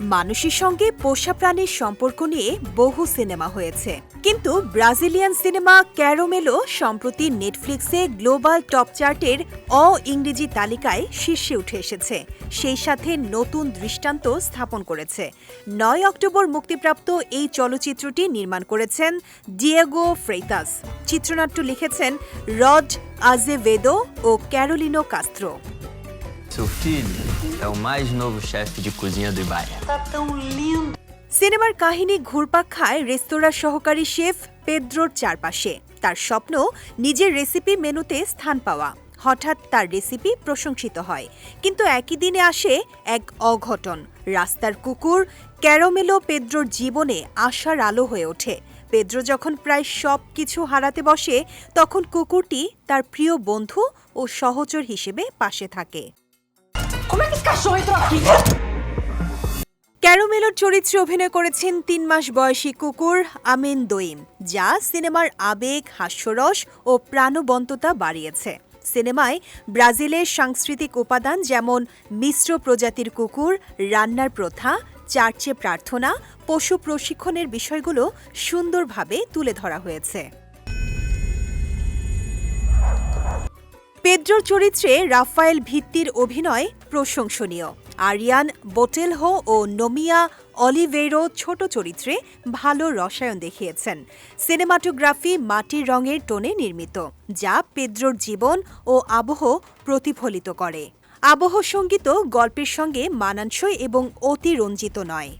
মানুষের সঙ্গে পোষা প্রাণীর সম্পর্ক নিয়ে বহু সিনেমা হয়েছে। কিন্তু ব্রাজিলিয়ান সিনেমা ক্যারোমেলো সম্প্রতি নেটফ্লিক্সে গ্লোবাল টপ চার্টের অ ইংরেজি তালিকায় শীর্ষে উঠে এসেছে। সেই সাথে নতুন দৃষ্টান্ত স্থাপন করেছে। নয় অক্টোবর মুক্তিপ্রাপ্ত এই চলচ্চিত্রটি নির্মাণ করেছেন ডিয়েগো ফ্রেইতাস। চিত্রনাট্য লিখেছেন Rod Azevedo O Carolino Castro. Seu filho é o mais novo chefe de cozinha do Ibaia. Tá tão lindo. সিনেমার কাহিনী ঘুরপাক খায় রেস্তোরাঁ সহকারী শেফ পেদ্রোর চারপাশে। তার স্বপ্ন নিজের রেসিপি মেনুতে স্থান পাওয়া। হঠাৎ তার রেসিপি প্রশংসিত হয়। কিন্তু একই দিনে আসে এক অঘটন। রাস্তার কুকুর ক্যারোমেলো পেদ্রোর জীবনে আশার আলো হয়ে ওঠে। পেদ্রো যখন প্রায় সব কিছু হারাতে বসে তখন কুকুরটি তার প্রিয় বন্ধু ও সহচর হিসেবে পাশে থাকে। Como é que esse cachorro entrou aqui? ক্যারোমেলোর চরিত্রে অভিনয় করেছেন তিন মাস বয়সী কুকুর আমিন দইম, যা সিনেমার আবেগ, হাস্যরস ও প্রাণবন্ততা বাড়িয়েছে সিনেমায় ব্রাজিলের সাংস্কৃতিক উপাদান যেমন মিশ্র প্রজাতির কুকুর, রান্নার প্রথা, চার্চে প্রার্থনা, পশু প্রশিক্ষণের বিষয়গুলো সুন্দরভাবে তুলে ধরা হয়েছে পেদ্রোর চরিত্রে রাফায়েল ভিত্তির অভিনয় প্রশংসনীয়। আরিয়ান বোটেলহো ও নোমিয়া অলিভেরো ছোট চরিত্রে ভালো রসায়ন দেখিয়েছেন। সিনেমাটোগ্রাফি মাটির রঙের টোনে নির্মিত, যা পেদ্রোর জীবন ও আবহ প্রতিফলিত করে। আবহ সংগীত গল্পের সঙ্গে মানানসই এবং অতিরঞ্জিত নয়।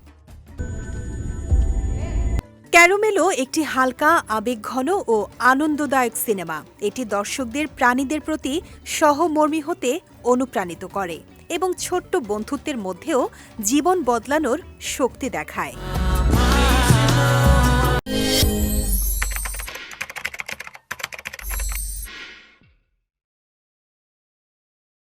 ক্যারোমেলো একটি হালকা, আবেগঘন ও আনন্দদায়ক সিনেমা। এটি দর্শকদের প্রাণীদের প্রতি সহমর্মী হতে অনুপ্রাণিত করে এবং ছোট্ট বন্ধুত্বের মধ্যেও জীবন বদলানোর শক্তি দেখায়।